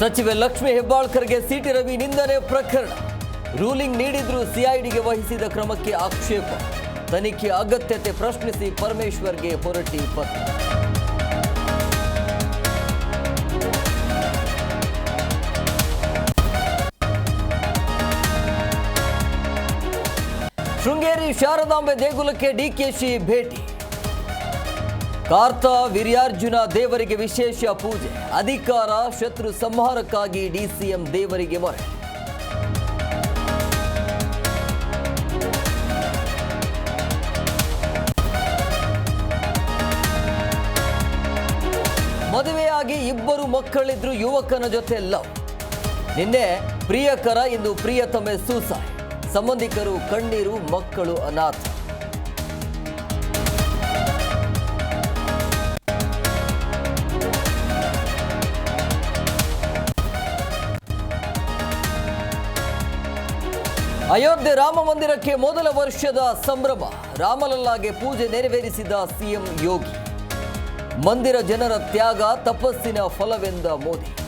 ಸಚಿವೆ ಲಕ್ಷ್ಮಿ ಹೆಬ್ಬಾಳ್ಕರ್ಗೆ ಸಿಟಿ ರವಿ ನಿಂದನೆ ಪ್ರಕರಣ. ರೂಲಿಂಗ್ ನೀಡಿದ್ರೂ ಸಿಐಡಿಗೆ ವಹಿಸಿದ ಕ್ರಮಕ್ಕೆ ಆಕ್ಷೇಪ. ತನಿಖೆ ಅಗತ್ಯತೆ ಪ್ರಶ್ನಿಸಿ ಪರಮೇಶ್ವರ್ಗೆ ಹೊರಟಿ ಪತ್ರ. ಶೃಂಗೇರಿ ಶಾರದಾಂಬೆ ದೇಗುಲಕ್ಕೆ ಡಿಕೆಶಿ ಭೇಟಿ. ಕಾರ್ತ ವಿರ್ಯಾರ್ಜುನ ದೇವರಿಗೆ ವಿಶೇಷ ಪೂಜೆ. ಅಧಿಕಾರ, ಶತ್ರು ಸಂಹಾರಕ್ಕಾಗಿ ಡಿಸಿಎಂ ದೇವರಿಗೆ ಮೊರೆ. ಮದುವೆಯಾಗಿ ಇಬ್ಬರು ಮಕ್ಕಳಿದ್ರು ಯುವಕನ ಜೊತೆ ಲವ್. ನಿನ್ನೆ ಪ್ರಿಯಕರ ಇಂದು ಪ್ರಿಯತಮೆ ಸೂಸಾಯ್ ಸಂಬಂಧಿಕರು, ಕಣ್ಣೀರು, ಮಕ್ಕಳು ಅನಾಥ. ಅಯೋಧ್ಯೆ ರಾಮ ಮಂದಿರಕ್ಕೆ ಮೊದಲ ವರ್ಷದ ಸಂಭ್ರಮ. ರಾಮಲಲ್ಲಾಗೆ ಪೂಜೆ ನೆರವೇರಿಸಿದ ಸಿಎಂ ಯೋಗಿ. ಮಂದಿರ ಜನರ ತ್ಯಾಗ, ತಪಸ್ಸಿನ ಫಲವೆಂದ ಮೋದಿ.